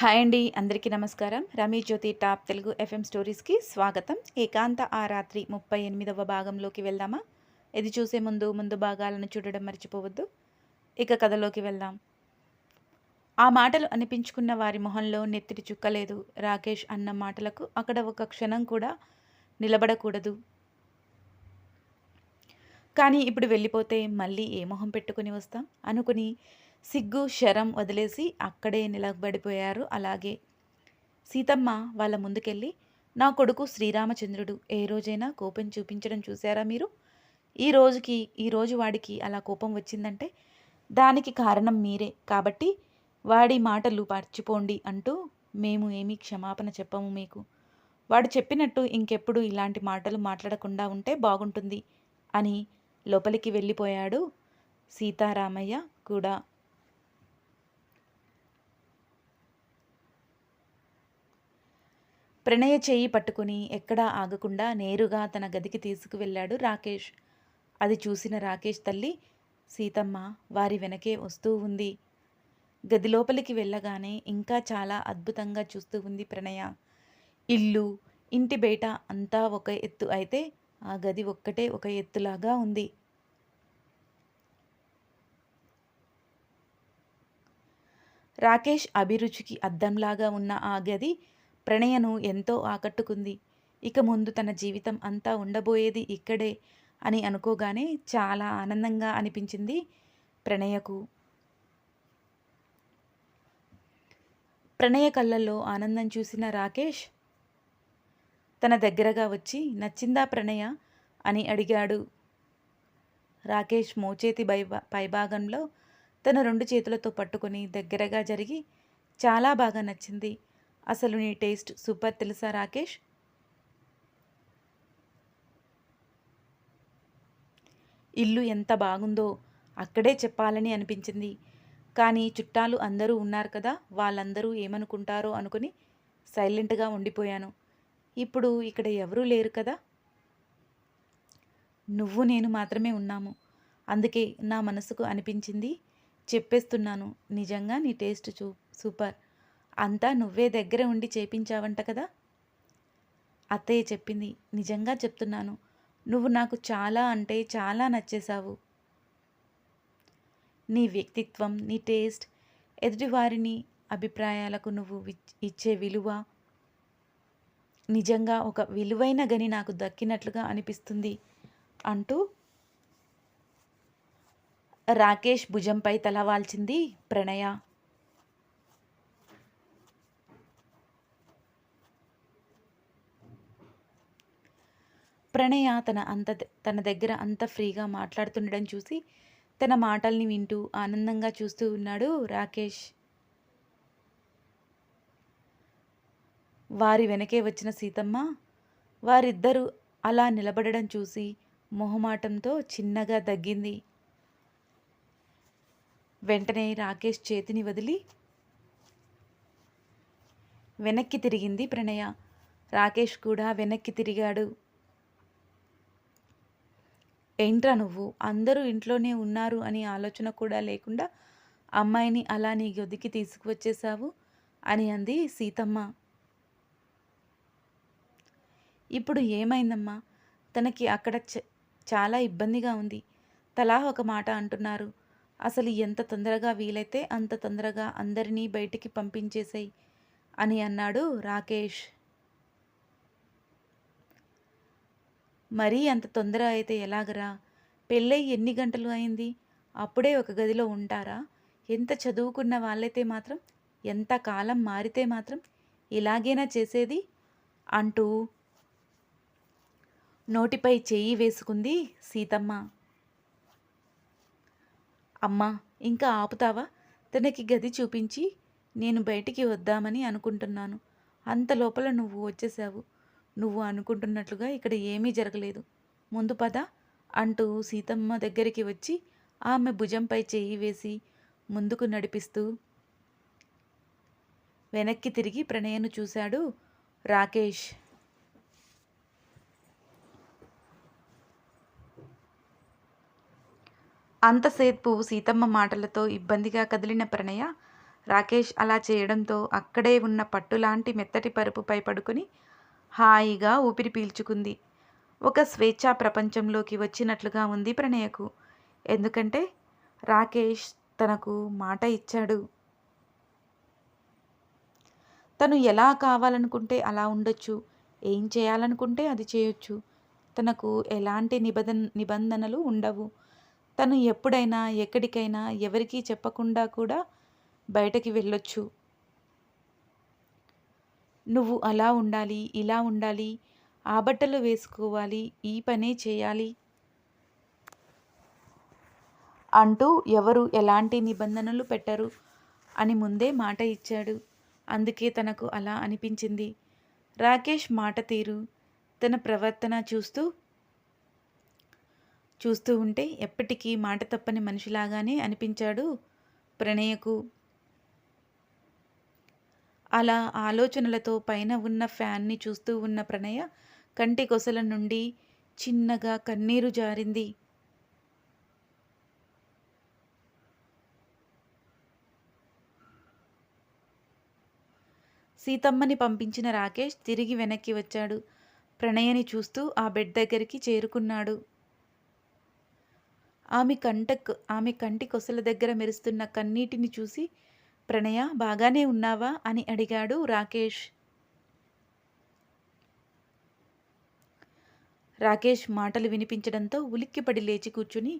Hi అండి అందరికీ నమస్కారం. రమీ జ్యోతి టాప్ తెలుగు ఎఫ్ఎం స్టోరీస్కి స్వాగతం. ఏకాంత ఆ రాత్రి ముప్పై ఎనిమిదవ భాగంలోకి వెళ్దామా? ఇది చూసే ముందు ముందు భాగాలను చూడడం మర్చిపోవద్దు. ఇక కథలోకి వెళ్దాం. ఆ మాటలు అనిపించుకున్న వారి మొహంలో నెత్తిడి చుక్కలేదు. రాకేష్ అన్న మాటలకు అక్కడ ఒక క్షణం కూడా నిలబడకూడదు. కానీ ఇప్పుడు వెళ్ళిపోతే మళ్ళీ ఏ మొహం పెట్టుకుని వస్తాం? అనుకుని సిగ్గు శరం వదిలేసి అక్కడే నిలబడిపోయారు. అలాగే సీతమ్మ వాళ్ళ ముందుకెళ్ళి నా కొడుకు శ్రీరామచంద్రుడు ఏ రోజైనా కోపం చూపించడం చూసారా మీరు? ఈ రోజుకి ఈ రోజు వాడికి అలా కోపం వచ్చిందంటే దానికి కారణం మీరే. కాబట్టి వాడి మాటలు మర్చిపోండి అంటూ మేము ఏమీ క్షమాపణ చెప్పము మీకు. వాడు చెప్పినట్టు ఇంకెప్పుడు ఇలాంటి మాటలు మాట్లాడకుండా ఉంటే బాగుంటుంది అని లోపలికి వెళ్ళిపోయాడు సీతారామయ్య కూడా. ప్రణయ చేయి పట్టుకుని ఎక్కడా ఆగకుండా నేరుగా తన గదికి తీసుకువెళ్ళాడు రాకేష్. అది చూసిన రాకేష్ తల్లి సీతమ్మ వారి వెనకే వస్తూ ఉంది. గది లోపలికి వెళ్ళగానే ఇంకా చాలా అద్భుతంగా చూస్తూ ఉంది ప్రణయ. ఇల్లు ఇంటి బయట అంతా ఒక ఎత్తు అయితే ఆ గది ఒక్కటే ఒక ఎత్తులాగా ఉంది. రాకేష్ అభిరుచికి అద్దంలాగా ఉన్న ఆ గది ప్రణయను ఎంతో ఆకట్టుకుంది. ఇక ముందు తన జీవితం అంతా ఉండబోయేది ఇక్కడే అని అనుకోగానే చాలా ఆనందంగా అనిపించింది ప్రణయకు. ప్రణయ కళ్ళల్లో ఆనందం చూసిన రాకేష్ తన దగ్గరగా వచ్చి నచ్చిందా ప్రణయ? అని అడిగాడు. రాకేష్ మోచేతి పై పైభాగంలో తన రెండు చేతులతో పట్టుకొని దగ్గరగా జరిగి చాలా బాగా నచ్చింది. అసలు నీ టేస్ట్ సూపర్ తెలుసా రాకేష్? ఇల్లు ఎంత బాగుందో అక్కడే చెప్పాలని అనిపించింది. కానీ చుట్టాలు అందరూ ఉన్నారు కదా వాళ్ళందరూ ఏమనుకుంటారో అనుకుని సైలెంట్గా ఉండిపోయాను. ఇప్పుడు ఇక్కడ ఎవరూ లేరు కదా? నువ్వు నేను మాత్రమే ఉన్నాము. అందుకే నా మనసుకు అనిపించింది. చెప్పేస్తున్నాను. నిజంగా నీ టేస్ట్ చూ సూపర్. అంతా నువ్వే దగ్గర ఉండి చేపించావంట కదా? అత్తయ్య చెప్పింది నిజంగా చెప్తున్నాను. నువ్వు నాకు చాలా అంటే చాలా నచ్చేశావు. నీ వ్యక్తిత్వం నీ టేస్ట్ ఎదుటివారిని అభిప్రాయాలకు నువ్వు ఇచ్చే విలువ నిజంగా ఒక విలువైన గని నాకు దక్కినట్లుగా అనిపిస్తుంది అంటూ రాకేష్ భుజంపై తలవాల్చింది ప్రణయ. ప్రణయ తన అంత తన దగ్గర అంత ఫ్రీగా మాట్లాడుతుండడం చూసి తన మాటల్ని వింటూ ఆనందంగా చూస్తూ ఉన్నాడు రాకేష్. వారి వెనకే వచ్చిన సీతమ్మ వారిద్దరూ అలా నిలబడడం చూసి మొహమాటంతో చిన్నగా దగ్గింది వెంటనే రాకేష్ చేతిని వదిలి వెనక్కి తిరిగింది ప్రణయ. రాకేష్ కూడా వెనక్కి తిరిగాడు. ఏంట్రా నువ్వు? అందరూ ఇంట్లోనే ఉన్నారు అని ఆలోచన కూడా లేకుండా అమ్మాయిని అలా నీ గదికి తీసుకువచ్చేశావు? అని అంది సీతమ్మ. ఇప్పుడు ఏమైందమ్మా? తనకి అక్కడ చాలా ఇబ్బందిగా ఉంది. తలా ఒక మాట అంటున్నారు. అసలు ఎంత తొందరగా వీలైతే అంత తొందరగా అందరినీ బయటికి పంపించేసాయి అని అన్నాడు రాకేష్. మరీ అంత తొందర అయితే ఎలాగరా? పెళ్ళై ఎన్ని గంటలు అయింది? అప్పుడే ఒక గదిలో ఉంటారా? ఎంత చదువుకున్న వాళ్ళైతే మాత్రం? ఎంత కాలం మారితే మాత్రం? ఇలాగేనా చేసేది? అంటూ నోటిపై చెయ్యి వేసుకుంది సీతమ్మ. అమ్మా ఇంకా ఆపుతావా? తనకి గది చూపించి నేను బయటికి వద్దామని అనుకుంటున్నాను. అంత లోపల నువ్వు వచ్చేసావు. నువ్వు అనుకుంటున్నట్లుగా ఇక్కడ ఏమీ జరగలేదు. ముందు పద అంటూ సీతమ్మ దగ్గరికి వచ్చి ఆమె భుజంపై చేయి వేసి ముందుకు నడిపిస్తూ వెనక్కి తిరిగి ప్రణయను చూశాడు రాకేష్. అంతసేపు సీతమ్మ మాటలతో ఇబ్బందిగా కదిలిన ప్రణయ రాకేష్ అలా చేయడంతో అక్కడే ఉన్న పట్టులాంటి మెత్తటి పరుపుపై పడుకుని హాయిగా ఊపిరి పీల్చుకుంది. ఒక స్వేచ్ఛా ప్రపంచంలోకి వచ్చినట్లుగా ఉంది ప్రణయకు. ఎందుకంటే రాకేష్ తనకు మాట ఇచ్చాడు. తను ఎలా కావాలనుకుంటే అలా ఉండొచ్చు. ఏం చేయాలనుకుంటే అది చేయొచ్చు. తనకు ఎలాంటి నిబంధన నిబంధనలు ఉండవు. తను ఎప్పుడైనా ఎక్కడికైనా ఎవరికీ చెప్పకుండా కూడా బయటకి వెళ్ళొచ్చు. నువ్వు అలా ఉండాలి ఇలా ఉండాలి ఆ బట్టలు వేసుకోవాలి ఈ పనే చేయాలి అంటూ ఎవరు ఎలాంటి నిబంధనలు పెట్టరు అని ముందే మాట ఇచ్చాడు. అందుకే తనకు అలా అనిపించింది. రాకేష్ మాట తీరు తన ప్రవర్తన చూస్తూ చూస్తూ ఉంటే ఎప్పటికీ మాట తప్పని మనిషిలాగానే అనిపించాడు ప్రణయకు. అలా ఆలోచనలతో పైన ఉన్న ఫ్యాన్ని చూస్తూ ఉన్న ప్రణయ కంటి కొసల నుండి చిన్నగా కన్నీరు జారింది. సీతమ్మని పంపించిన రాకేష్ తిరిగి వెనక్కి వచ్చాడు. ప్రణయని చూస్తూ ఆ బెడ్ దగ్గరికి చేరుకున్నాడు. ఆమె కంట ఆమె కంటి కొసల దగ్గర మెరుస్తున్న కన్నీటిని చూసి ప్రణయ బాగానే ఉన్నావా? అని అడిగాడు రాకేష్. రాకేష్ మాటలు వినిపించడంతో ఉలిక్కిపడి లేచి కూర్చుని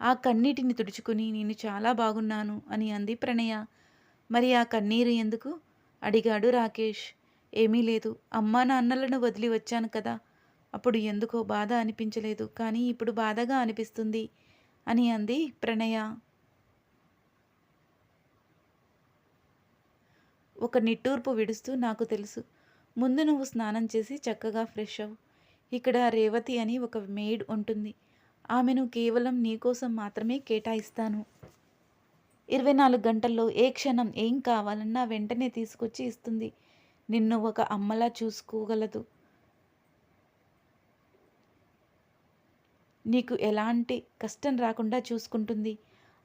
ఆ కన్నీటిని తుడుచుకుని నేను చాలా బాగున్నాను అని అంది ప్రణయ. మరి ఆ కన్నీరు ఎందుకు? అడిగాడు రాకేష్. ఏమీ లేదు. అమ్మా నాన్నలను వదిలి వచ్చాను కదా. అప్పుడు ఎందుకో బాధ అనిపించలేదు. కానీ ఇప్పుడు బాధగా అనిపిస్తుంది అని అంది ప్రణయ. ఒక నిట్టూర్పు విడుస్తూ నాకు తెలుసు. ముందు నువ్వు స్నానం చేసి చక్కగా ఫ్రెష్ అవ్వు. ఇక్కడ రేవతి అని ఒక మేడ్ ఉంటుంది. ఆమెను కేవలం నీకోసం మాత్రమే కేటాయిస్తాను. ఇరవై నాలుగు గంటల్లో ఏ క్షణం ఏం కావాలన్నా వెంటనే తీసుకొచ్చి ఇస్తుంది. నిన్ను ఒక అమ్మలా చూసుకోగలదు. నీకు ఎలాంటి కష్టం రాకుండా చూసుకుంటుంది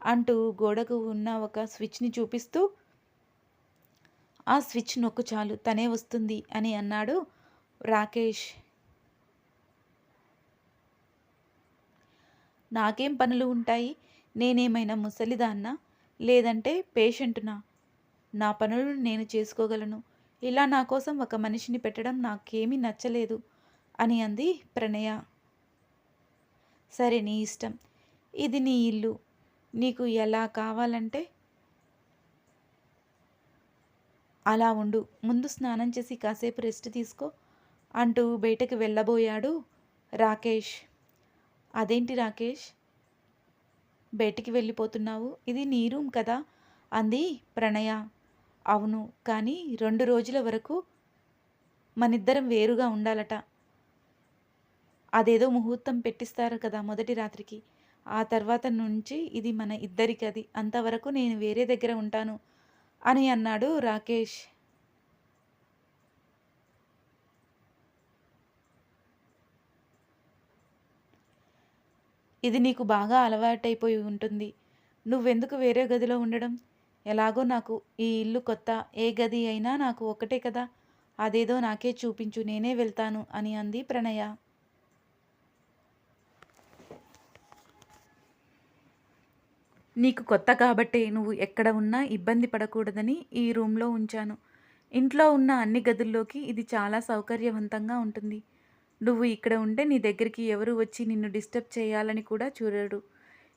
అంటూ గోడకు ఉన్న ఒక స్విచ్ని చూపిస్తూ ఆ స్విచ్ నొక్కు చాలు తనే వస్తుంది అని అన్నాడు రాకేష్. నాకేం పనులు ఉంటాయి? నేనేమైనా ముసలిదాన్నా? లేదంటే పేషెంట్నా? నా పనులు నేను చేసుకోగలను. ఇలా నా కోసం ఒక మనిషిని పెట్టడం నాకేమీ నచ్చలేదు అని అంది ప్రణయ. సరే నీ ఇష్టం. ఇది నీ ఇల్లు. నీకు ఎలా కావాలంటే అలా ఉండు. ముందు స్నానం చేసి కాసేపు రెస్ట్ తీసుకో అంటూ బయటకు వెళ్ళబోయాడు రాకేష్. అదేంటి రాకేష్? బయటికి వెళ్ళిపోతున్నావు. ఇది నీ రూమ్ కదా? అంది ప్రణయ. అవును కానీ రెండు రోజుల వరకు మనిద్దరం వేరుగా ఉండాలట. అదేదో ముహూర్తం పెట్టిస్తారు కదా మొదటి రాత్రికి. ఆ తర్వాత నుంచి ఇది మన ఇద్దరికి అది అంతవరకు నేను వేరే దగ్గర ఉంటాను. అని అన్నాడు రాకేష్. ఇది నీకు బాగా అలవాటైపోయి ఉంటుంది. నువ్వెందుకు వేరే గదిలో ఉండడం? ఎలాగో నాకు ఈ ఇల్లు కొత్త. ఏ గది అయినా నాకు ఒకటే కదా. అదేదో నాకే చూపించు నేనే వెళ్తాను అని అంది ప్రణయ. నీకు కొత్త కాబట్టే నువ్వు ఎక్కడ ఉన్నా ఇబ్బంది పడకూడదని ఈ రూమ్లో ఉంచాను. ఇంట్లో ఉన్న అన్ని గదుల్లోకి ఇది చాలా సౌకర్యవంతంగా ఉంటుంది. నువ్వు ఇక్కడ ఉంటే నీ దగ్గరికి ఎవరు వచ్చి నిన్ను డిస్టర్బ్ చేయాలని కూడా చూడడు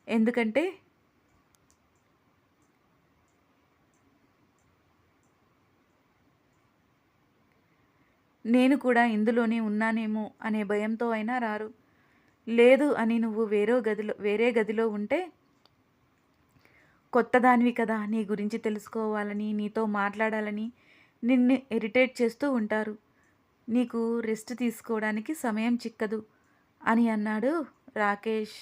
ఎందుకంటే నేను కూడా ఇందులోనే ఉన్నానేమో అనే భయంతో అయినా రారు. లేదు అని నువ్వు వేరే గదిలో వేరే గదిలో ఉంటే కొత్తదానివి కదా నీ గురించి తెలుసుకోవాలని నీతో మాట్లాడాలని నిన్ను ఇరిటేట్ చేస్తూ ఉంటారు. నీకు రెస్ట్ తీసుకోవడానికి సమయం చిక్కదు అని అన్నాడు రాకేష్.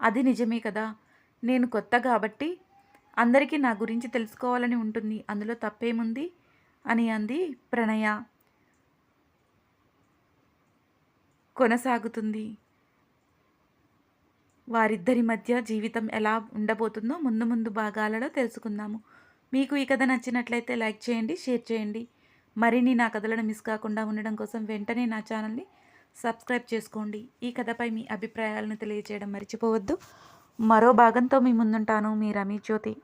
అది నిజమే కదా నేను కొత్త కాబట్టి అందరికీ నా గురించి తెలుసుకోవాలని ఉంటుంది అందులో తప్పేముంది? అని అంది ప్రణయ. కొనసాగుతుంది. వారిద్దరి మధ్య జీవితం ఎలా ఉండబోతుందో ముందు ముందు భాగాలలో తెలుసుకుందాము. మీకు ఈ కథ నచ్చినట్లయితే లైక్ చేయండి షేర్ చేయండి. మరిన్ని నా కథలను మిస్ కాకుండా ఉండడం కోసం వెంటనే నా ఛానల్ని సబ్స్క్రైబ్ చేసుకోండి. ఈ కథపై మీ అభిప్రాయాలను తెలియజేయడం మర్చిపోవద్దు. మరో భాగంతో మీ ముందుంటాను. మీ రమీ జ్యోతి.